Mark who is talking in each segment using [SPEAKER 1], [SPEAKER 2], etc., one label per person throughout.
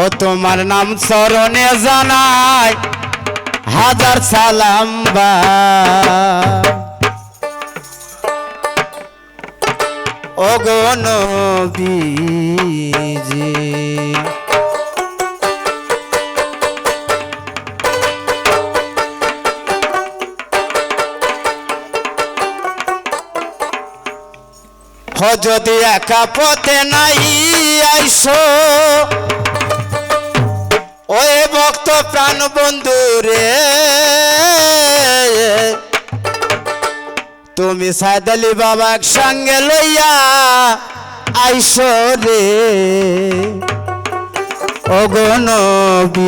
[SPEAKER 1] ও তোমার নাম চরণে জানাই হাজার সালাম বা। গো হ যদি একা পথে নাই আইসো প্রাণ বন্ধু রে। তুমি সাইদালি বাবা সঙ্গে লইয়া আইসো রে। অগনবীজি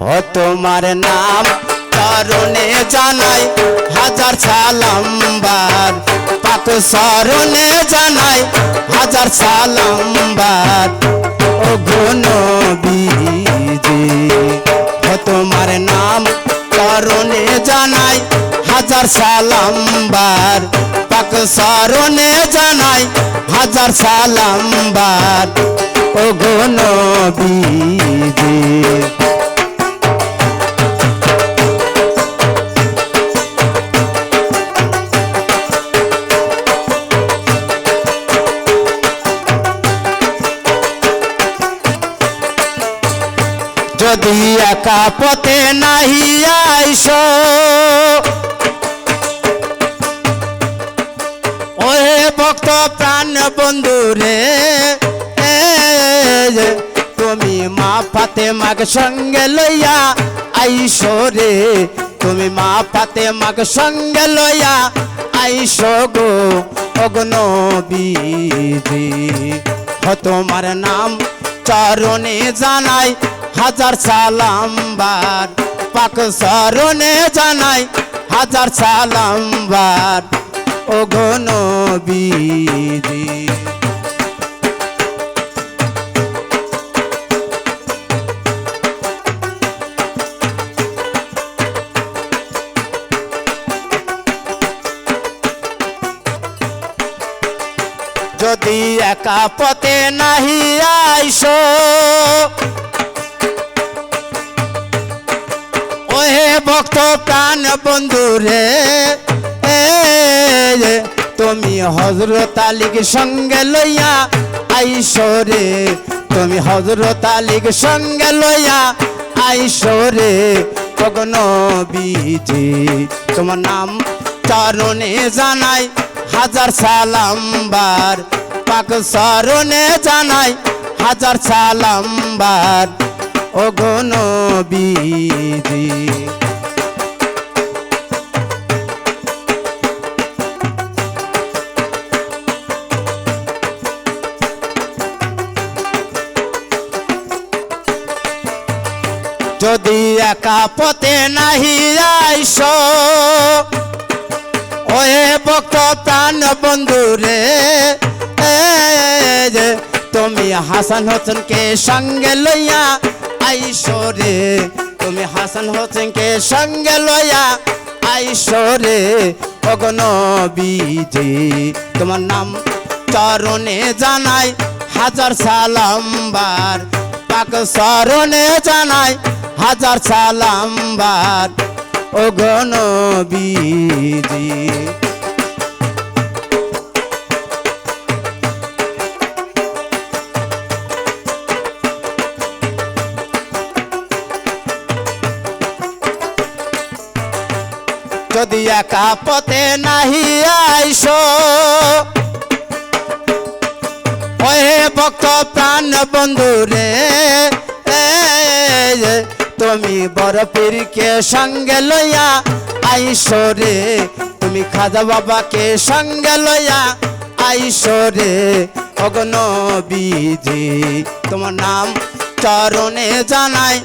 [SPEAKER 1] ও তোমার নাম কারণে জানাই হাজার সালামবার। পাক সরণে জানাই হাজার সালামবার। নবীজি ও তোমার নাম কারণে জানাই। হাজার সালামবার পাক সরণে জানাই। হাজার সালামবার ও নবীজি যদি একা পথে নাহি আইস। ওহে ভক্ত প্রাণ বন্ধু রে তুমি মা পাতে মাগ সঙ্গে লইয়া আইস রে, তুমি মা পাতে মাগ সঙ্গে লইয়া আইস গো অগ্নবীজি হ, তোমার নাম চরণে জানাই হাজার সালামবার পাক সরণে জানাই হাজার সালামবার ও গনবীজি যদি একা পথে নাহি আইসো ভক্ত প্রাণ বন্ধু রে। তুমি হজরত আলীর সঙ্গে লইয়া আইসো রে। তুমি হজরত আলীর সঙ্গে লইয়া আইসো রে। কগন বিজি তোমার নাম চরণে জানাই হাজার সালামবার। পাক সরণে জানাই হাজার সালামবার। ও গনবীজি যদি একা পথে নাহি আইস, ওহে ভক্ত প্রাণ বন্ধু রে তুমি হাসান হোসেনকে সঙ্গে লইয়া আইসো রে, তুমি হাসান হোসেনকে সঙ্গে লইয়া আইসো রে অগন বিজি তোমার নাম চরণে জানাই হাজার সালামবার পাক সরণে জানাই হাজার সালামবার অগন বিজি যদি একা পথে নাহি আইসো ওহে ভক্ত প্রাণ বন্ধু বড় পীরকে সঙ্গে লইয়া? আইসো রে, তুমি খাজা বাবাকে সঙ্গে লইয়া? আইসো রে অগন বিজি তোমার নাম চরণে জানাই,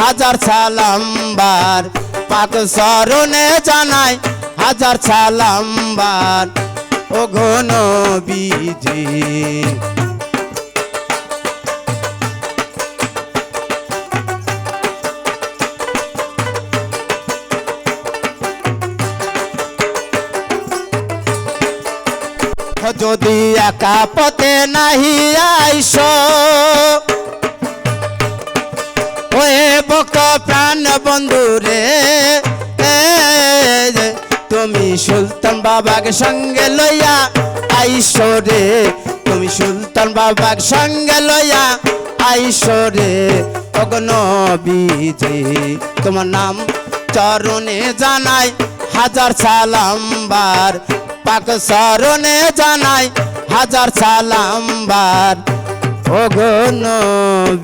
[SPEAKER 1] হাজার সালামবার, পাক সরণে জানাই, হাজার সালামবার ও ঘন যদি একা পথে নাহি আইসো, ওয়ে ভক্ত প্রাণ বন্ধু রে তুমি সুলতান বাবাকে সঙ্গে লইয়া আইসো রে, তুমি সুলতান বাবাকে সঙ্গে লইয়া আইসো রে। অগ্নবীজি তোমার নাম চরণে জানাই হাজার সালামবার পাক সরণে জানাই হাজার সালামবার অগনবীজি